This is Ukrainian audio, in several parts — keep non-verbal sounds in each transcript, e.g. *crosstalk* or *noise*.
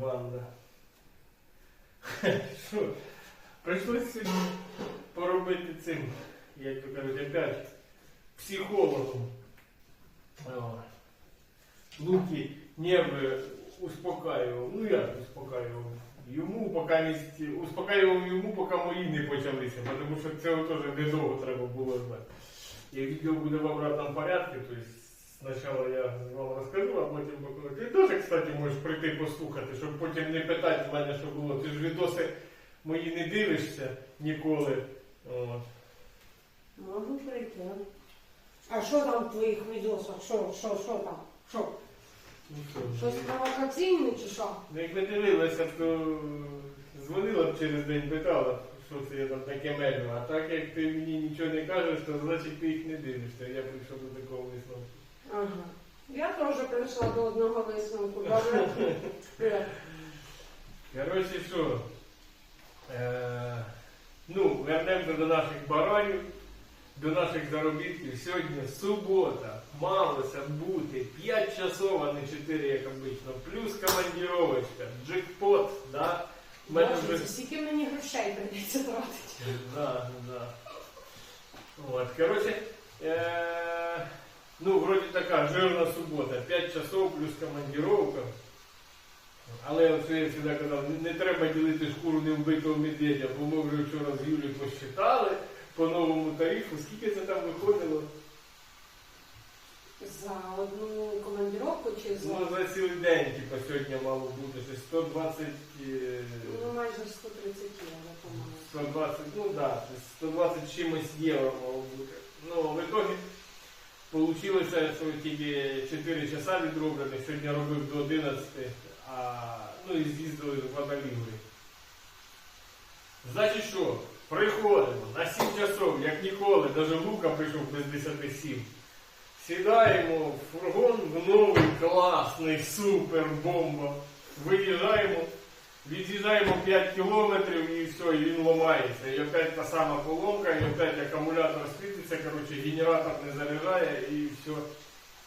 банда. Що? Прийшлось сьогодні поробити цим, як то кажуть, опять психологом. О. Луки нерви успокаював. Ну як успокаював? Йому поки місці, успокаював йому, поки мої не почалися, тому що цього теж недовго треба було знати. І відео буде в обратному порядку, тобто спочатку я вам розкажу, а потім покажу. Ти теж, кстати, можеш прийти послухати, щоб потім не питати в мене, що було. Ти ж відоси мої не дивишся ніколи. От. Можу прийти. А що там в твоїх відосах? Що, що, що там? Що? Ну, що, Щось провокаційне чи що? Ну, як не дивилася, то дзвонила б через день, питала, що це я там таке мельну. А так як ти мені нічого не кажеш, то значить ти їх не дивишся. Я прийшов до такого висновку. Ага. Я теж прийшла до одного висновку. *laughs* Добре? Е, Коротше, що? Е, ну, вернемося до наших баранів, до наших заробітків. Сьогодні субота. Малося бути 5 часов, а не 4, як обично. Плюс командіровочка, джекпот, да? В мене Боже, вже- скільки мені грошей прийдеться тратити. Да, да. Вот, короче, э, ну, вроде така жирна субота, 5 часов плюс командировка. Але я завжди казав, не, не треба ділити шкуру невбитого медведя, бо ми вже вчора з Юлією посчитали по новому тарифу, скільки це там виходило? За одну командировку чи за Ну, за цілий день, типу, сьогодні мало бути щось 120, е, ну, майже 130 євро, по-моєму. 120, ну да, 120 чимось євро мало бути. Ну, в итоге получилося, що тільки 4 часа відроблено, сьогодні робив до 11, а, ну і з'їздили в Водолігри. Значить що, приходимо на 7 часов, як ніколи, навіть Лука прийшов без 10 7. Сідаємо в фургон в новий класний супер бомба. Виїжджаємо, від'їжджаємо 5 кілометрів і все, і він ламається. І опять та сама поломка, і опять акумулятор світиться, коротше, генератор не заряджає і все.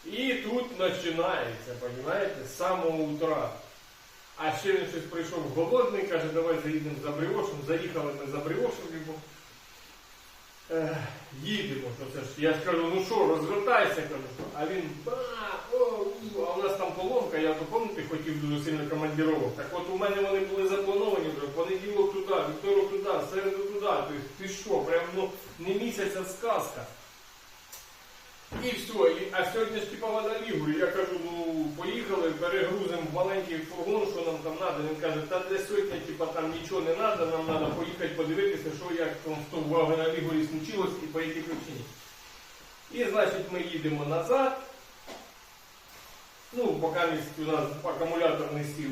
І тут починається, розумієте, з самого утра. А ще він щось прийшов голодний, каже, давай заїдемо за бріошем. Заїхали ми за бріошем, бо їдемо. То це ж, я ж кажу, ну що, розвертайся, кажу. А він ба, а у нас там поломка, я то хотів дуже сильно командировок. Так от у мене вони були заплановані вже, в понеділок туди, вівторок туди, середу туди. Тобто ти що, прям ну не місяць, а сказка. І все, і, а сьогодні ж типа вода лігурі. Я кажу, ну поїхали, перегрузимо маленький фургон, що нам там треба. Він каже, та для сьогодні типа, там нічого не треба, нам треба поїхати подивитися, що як там з того вагона лігурі случилось і по якій причині. І значить ми їдемо назад. Ну, поки у нас акумулятор не сів.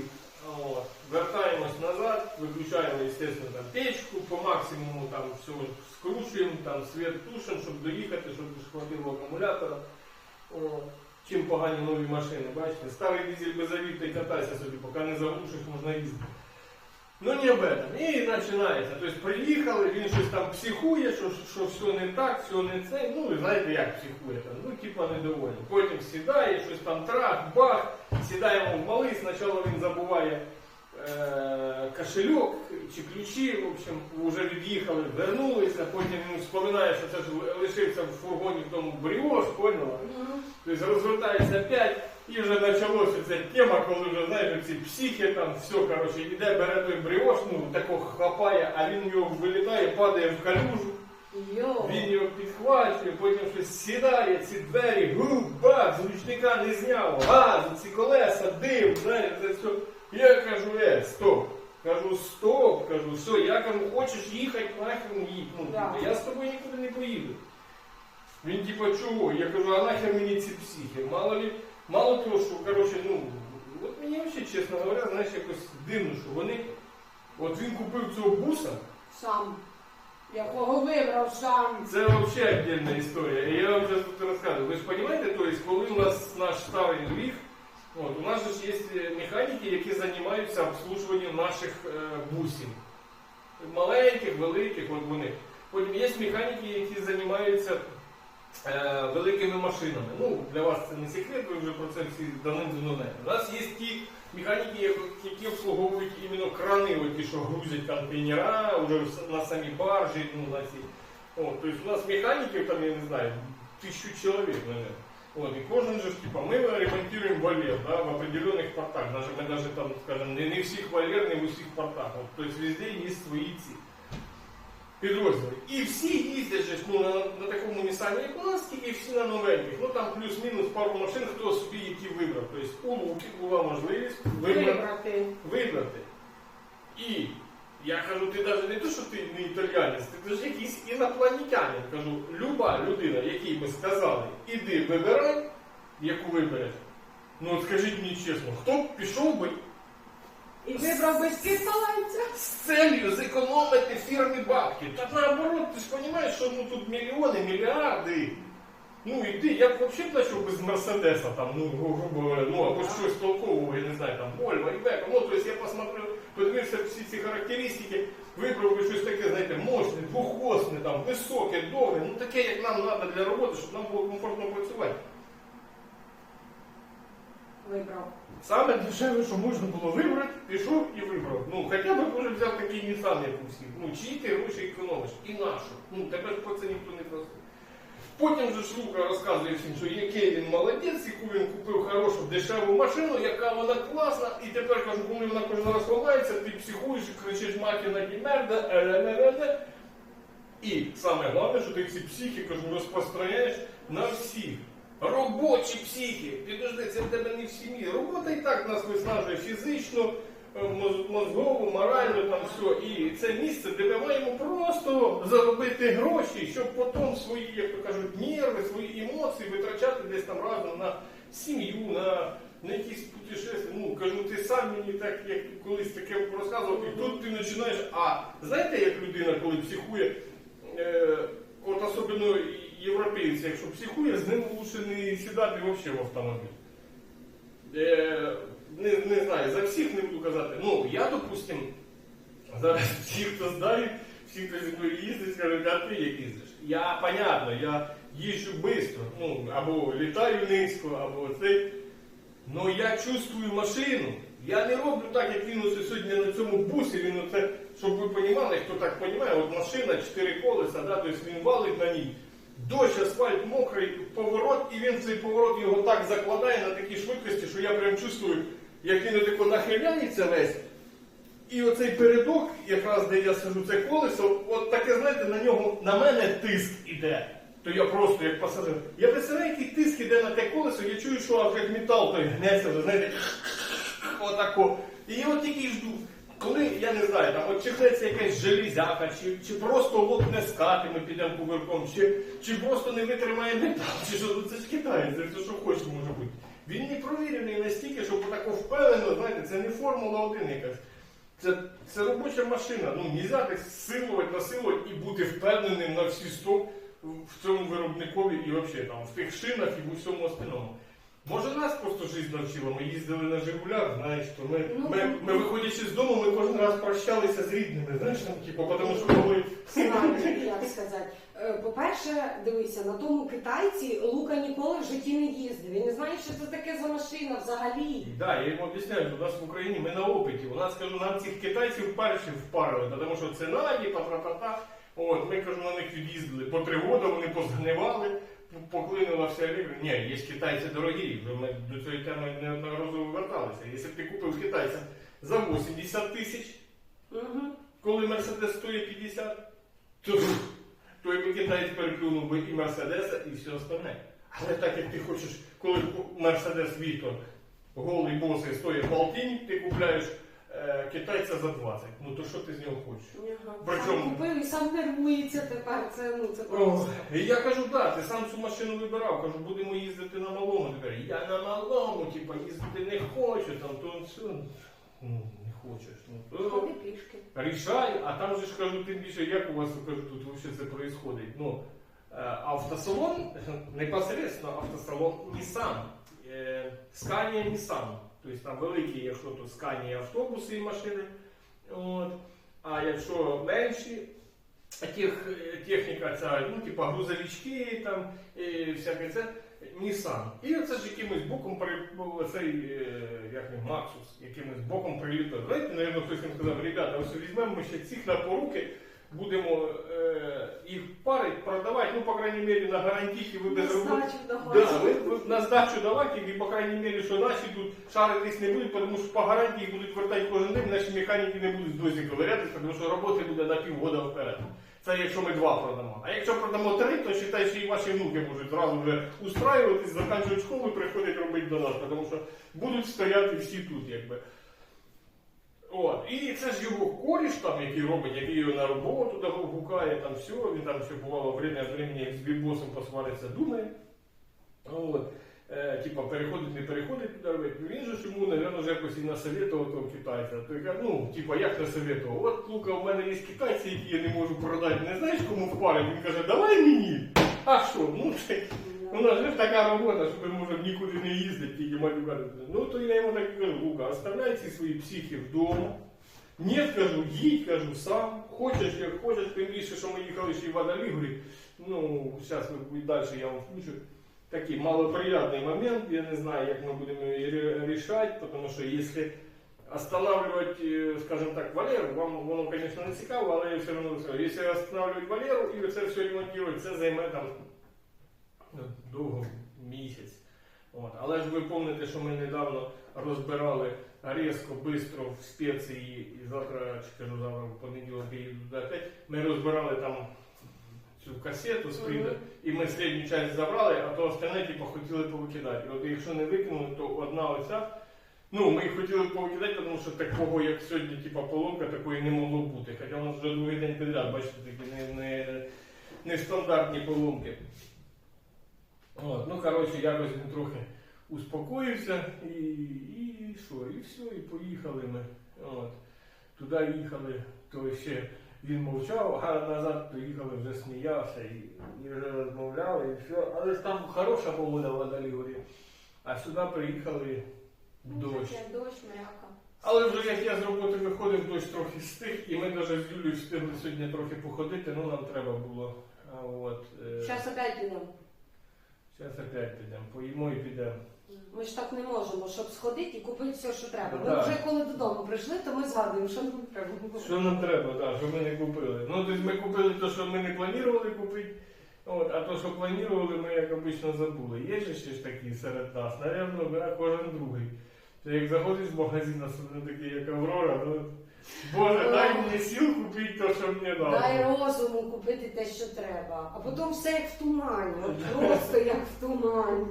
От. Вертаємось назад, виключаємо, естественно, там печку, по максимуму там все скручуємо, там світ тушимо, щоб доїхати, щоб хватило акумулятора. От. Чим погані нові машини, бачите? Старий дизель без авів, катайся собі, поки не заглушиш, можна їздити. Ну не об этом. І починається. Тобто приїхали, він щось там психує, що, що все не так, все не це. Ну і знаєте, як психує там. Ну, типа недовольний. Потім сідає, щось там трах, бах, сідаємо в малий, спочатку він забуває е- кошельок чи ключі, в общем, вже від'їхали, вернулися, потім він вспоминає, що це ж лишився в фургоні в тому бріош, поняла? Тобто розвертається опять, і вже почалося ця тема, коли вже знаєш, ці психи там, все, коротше, іде, бере той бріош, ну тако хапає, а він його вилітає, падає в калюжу, Йо. він його підхвачує, потім щось сідає, ці двері, гу, бах, з ручника не зняв, газ, ці колеса, дим, знаєш, це все. Я кажу, е, стоп. Кажу, стоп, кажу, все, я кажу, хочеш їхати, нахрен їдь. Ну, Да. типу, я з тобою нікуди не поїду. Він типа чого? Я кажу, а нахер мені ці психи? Мало ли, мало того, що, коротше, ну, от мені взагалі, чесно говоря, знаєш, якось дивно, що вони, от він купив цього буса, Сам. Якого вибрав сам. це взагалі віддільна історія. І я вам зараз тут розказую. Ви ж розумієте, то коли у нас наш старий ліг, от, у нас ж є механіки, які займаються обслужуванням наших е, бусів. Маленьких, великих, от вони. Потім є механіки, які займаються е, великими машинами. Ну, для вас це не секрет, ви вже про це всі давним-давно знаєте. У нас є ті механіки, які обслуговують іменно крани, ті, що грузять контейнера, вже на самі баржі, ну, на ці. О, тобто у нас механіків там, я не знаю, тисячу чоловік, наверное. Вот, и кожен же, типа, мы ремонтируем вольер, да, в определенных портах. Даже мы даже там, скажем, не, не всіх вольер, не в усіх портах. Вот, то есть везде есть свої ці підрозділи. І всі їздять же, ну, на, на такому Нісані, як у нас, тільки всі на новеньких. Ну там плюс-мінус пару машин, хто собі які вибрав. Тобто у Луки була можливість вибрати. Вибрати. вибрати. І я кажу, ти навіть не то, що ти не італіянець, ти ж якийсь інопланетянин. Кажу, люба людина, якій би сказали, іди вибирай, яку вибереш. Ну от скажіть мені чесно, хто б пішов би І вибрав без китайця. з целью зекономити фірмі бабки? Та наоборот, ти ж розумієш, що ну, тут мільйони, мільярди. Ну іди, я б взагалі почав без Мерседеса, там, ну, грубо говоря, ну або щось толкового, я не знаю, там, Вольво, Ібека. Ну, тобто я посмотрю, подивився всі ці характеристики, вибрав би щось таке, знаєте, мощне, двохосне, там, високе, довге, ну таке, як нам треба для роботи, щоб нам було комфортно працювати. Вибрав. Саме дешеве, що можна було вибрати, пішов і вибрав. Ну, хоча б може взяв такий Nissan, як у всіх. Ну, чиї ти гроші економиш? І нашу. Ну, тебе ж про це ніхто не просив. Потім же ж розказує всім, що який він молодець, яку він купив хорошу дешеву машину, яка вона класна, і тепер кажу, коли вона кожен раз ламається, ти психуєш і кричиш макіна дімерда, еле І саме головне, що ти ці психи кажу, розпространяєш на всіх. Робочі психи. Підожди, це в тебе не в сім'ї. Робота і так нас виснажує фізично, е, моз- мозгово, морально, там все. І це місце, де ми маємо просто заробити гроші, щоб потім свої, як то кажуть, нерви, свої емоції витрачати десь там разом на сім'ю, на, на якісь путешествия. Ну, кажу, ти сам мені так, як колись таке розказував, і тут ти починаєш. А знаєте, як людина, коли психує, е, от особливо європейці, якщо психує, з ним лучше не сідати взагалі в автомобіль. Е, не, не знаю, за всіх не буду казати. Ну, я, допустим, зараз всі, хто знає, всі, хто зі мною їздить, скажуть, а ти як їздиш? Я, понятно, я їжджу швидко, ну, або літаю низько, або цей. Но я чувствую машину. Я не роблю так, як він оце сьогодні на цьому бусі, він оце, щоб ви розуміли, хто так розуміє, от машина, чотири колеса, да, тобто він валить на ній. Дощ, асфальт мокрий, поворот, і він цей поворот його так закладає на такій швидкості, що я прям чувствую, як він отако нахиляється весь. І оцей передок, якраз де я сижу, це колесо, от таке, знаєте, на нього, на мене тиск іде. То я просто як пасажир. Я який тиск іде на те колесо, я чую, що аж як метал той гнеться вже, знаєте, отако. І я от тільки жду. Коли, я не знаю, там от чихнеться якась железяка, чи, чи просто лопне скати, ми підемо поверхом, чи, чи просто не витримає метал, чи що ну, це ж Китай, це що хоче може бути. Він не провірений настільки, щоб тако впевнено, знаєте, це не Формула 1 якась. Це, це робоча машина. Ну, нельзя так силувати, насилувати і бути впевненим на всі 100 в цьому виробникові і взагалі там в тих шинах і в усьому остальному. Може нас просто життя навчила, ми їздили на Жигулях, знаєш, то ми, Ну, ми, ми виходячи з дому, ми кожен раз прощалися з рідними, знаєш, там, типу, тому що коли Як сказати. Е, По-перше, дивися, на тому китайці Лука ніколи в житті не їздив. Він не знає, що це таке за машина взагалі. Да, я йому об'ясняю, що у нас в Україні ми на опиті. У нас кажу, нам цих китайців перші впарили, тому що ціна, типа, та-та-та. От, ми кажу, на них від'їздили по три роки, вони позгнивали, поклинила вся рівня. Ні, є китайці дорогі, ми до цієї теми неодноразово верталися. Якщо б ти купив китайця за 80 тисяч, Угу. коли Мерседес стоїть 50, то той би китаєць переплюнув би і Мерседеса, і все остальне. Але так як ти хочеш, коли Мерседес Вітор голий босий стоїть полтинь, ти купляєш е, китайця за 20. Ну то що ти з нього хочеш? Причому- Сам купив і сам нервується тепер. Це ну це просто. І я кажу, да, ти сам цю машину вибирав, кажу, будемо їздити на малому. Тепер я на малому, типа, їздити не хочу, там то все. Ну, не хочеш. Ну, то- Ходи пішки. Рішаю, а там же ж кажу, тим більше, як у вас кажу, тут вообще це происходить. Ну, е, автосалон, *laughs* непосредственно автосалон Nissan. Е, Scania Nissan. Тобто там великі, якщо то Scania автобуси і машини. От. А якщо менші, тех, техніка ця, ну, типа грузовички там, і всяке це, Nissan. І оце ж якимось боком при оцей, е, як він, Максус, якимось боком прилітав. Знаєте, наверное, хтось їм сказав, ребята, ось візьмемо ми ще цих на поруки, будемо е, їх парить, продавати, ну, по крайней мере, на гарантії ви без роботи. Да, ви, ви на здачу давати, і по крайней мере, що наші тут шаритись не будуть, тому що по гарантії будуть вертати кожен день, наші механіки не будуть з досі ковирятися, тому що роботи буде на півгода вперед. Це якщо ми два продамо. А якщо продамо три, то вважай, що і ваші внуки можуть зразу вже устраюватись, закінчують школу і приходять робити до нас, тому що будуть стояти всі тут, якби. От. І це ж його коріш, там, який робить, який його на роботу гукає, там все, він там ще бувало время від времени з бібосом посвариться, думає. От. Е, типа переходить, не переходить туди робити. Він же йому, напевно, вже якось і насоветував того китайця. То я, ну, типа, як насоветував? От Лука, у мене є китайці, які я не можу продати. Не знаєш, кому впарить? Він каже, давай мені. А що? Ну, *laughs* у нас же така робота, що ми можемо нікуди не їздити, тільки малюка. Ну, то я йому так і кажу, Лука, оставляй ці свої психи вдома. Ні, кажу, їдь, кажу, сам. Хочеш, як хочеш, тим більше, що ми їхали ще й в Адалігорі. Ну, зараз далі я вам включу. Такий малоприятний момент, я не знаю, як ми будемо її рішати, тому що якщо останавливать, е, скажем так, Валеру, вам воно, звісно, не цікаво, але я все одно скажу. Якщо останавливать Валеру і це все ремонтувати, це займе там довго місяць. От. Але ж ви пам'ятаєте, що ми недавно розбирали різко, швидко в спеції, і завтра, чи кажу, завтра в понеділок їду ми розбирали там цю касету з Мгм. прida, і ми середню часть забрали, а то остальне типу, хотіли повикидати. І от якщо не викинули, то одна оця. Ну, ми їх хотіли повикидати, тому що такого, як сьогодні, типу, поломка, такої не могло бути. Хоча у нас вже другий день підряд, бачите, такі не, не, нестандартні поломки. От, ну, коротше, якось він трохи успокоївся і, і що, і все, і поїхали ми. От. Туди їхали, то ще він мовчав, а назад приїхали, вже сміявся і, і вже розмовляли, і все. Але ж там хороша погода в Адалігорі. А сюди приїхали дощ. Дощ, мряка. Але вже як я з роботи виходив, дощ трохи стих, і ми навіть з Юлією встигли сьогодні трохи походити, ну нам треба було. А от, е, Зараз опять підемо. Зараз опять підемо, поїмо і підемо. Ми ж так не можемо, щоб сходити і купити все, що треба. Ми вже коли додому прийшли, то ми згадуємо, що нам треба. Що нам треба, так, що ми не купили. Ну, тобто ми купили те, що ми не планували купити, от, а то, що планували, ми, як обично, забули. Є же ще ж такі серед нас, напевно, да, кожен другий. Ти як заходиш в магазин, особливо такий, як Аврора, ну, Боже, дай мені сил купити те, що мені треба. Дай розуму купити те, що треба. А потім все як в тумані. От просто як в тумані.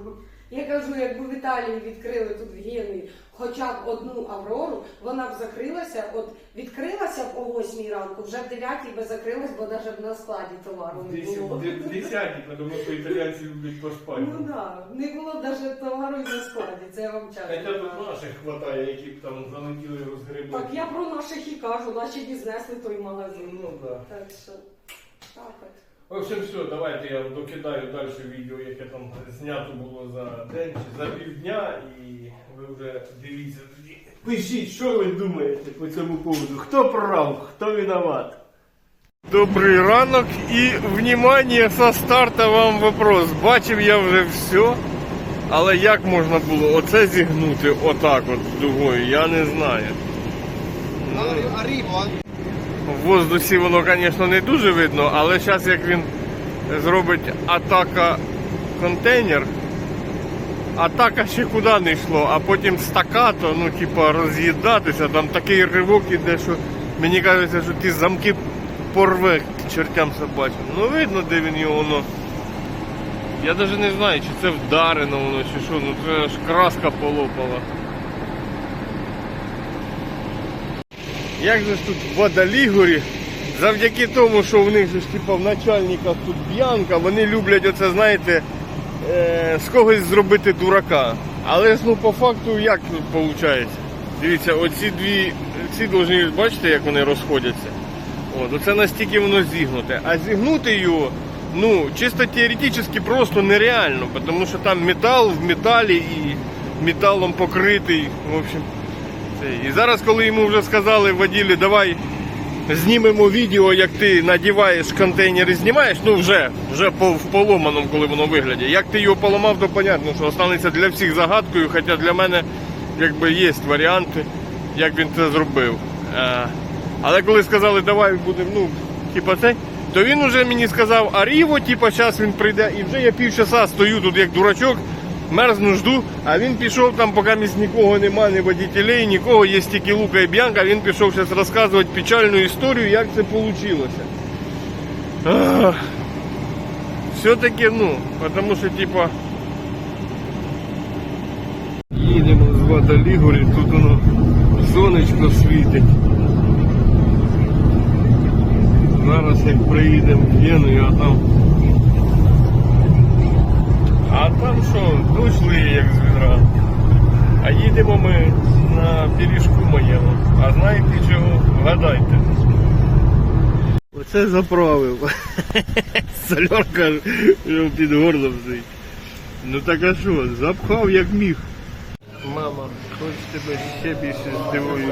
Я кажу, якби в Італії відкрили тут в Генуї хоча б одну Аврору, вона б закрилася, от відкрилася б о 8 ранку, вже в 9 би закрилась, бо навіть на складі товару не було. В десяті, тому що італійці люблять поспати. Ну так, не було навіть товару і на складі, це я вам Хоча чесно. тут кажу. наших хватає, які б там залетіли розгребли. Так я про наших і кажу, наші і знесли той магазин. Ну так. Так що так от. В общем, все, давайте я докидаю далі відео, яке там знято було за день чи за півдня, і ви вже дивіться тоді. Пишіть, що ви думаєте по цьому поводу? Хто прав, хто виноват? Добрий ранок і внимание со старта вам вопрос. Бачив я вже все, але як можна було оце зігнути отак от дугою, я не знаю. Arrivo, В воздусі воно, звісно, не дуже видно, але зараз як він зробить атака контейнер, атака ще куди не йшло, а потім стакато, ну типа роз'їдатися, там такий ривок іде, що мені кажеться, що ті замки порве чертям собачим. Ну видно, де він його воно. Я навіть не знаю, чи це вдарено воно, чи що, ну це аж краска полопала. Як же ж тут Водолігорі, завдяки тому, що в них ж типа в начальниках тут б'янка, вони люблять оце, знаєте, е, з когось зробити дурака. Але ж ну по факту як тут виходить? Дивіться, оці дві, ці повинні, бачите, як вони розходяться. От, оце настільки воно зігнуте. А зігнути його, ну, чисто теоретично просто нереально, тому що там метал в металі і металом покритий. В общем. І зараз, коли йому вже сказали в давай знімемо відео, як ти надіваєш контейнер і знімаєш, ну вже, вже по, в поломаному, коли воно вигляді. Як ти його поламав, то понятно, що останеться для всіх загадкою, хоча для мене якби є варіанти, як він це зробив. Е, але коли сказали, давай будемо, ну, типа це, то він уже мені сказав, а Ріво, типа, зараз він прийде, і вже я півчаса стою тут як дурачок, мерзну жду, а він пішов там, поки місць нікого нема, ні водітелей, нікого, є тільки Лука і Б'янка, він пішов зараз розказувати печальну історію, як це вийшло. Все-таки, ну, потому що, типа, їдемо з Вадалігорі, тут воно сонечко світить. Зараз як приїдемо в Вену, а там. А там що, дощ лиє, як з відра. А їдемо ми на пиріжку моєму. А знаєте чого? Вгадайте. Оце заправив. Солярка під горлом стоїть. Ну так а що, запхав як міг. Мама, хоч тебе ще більше здивую.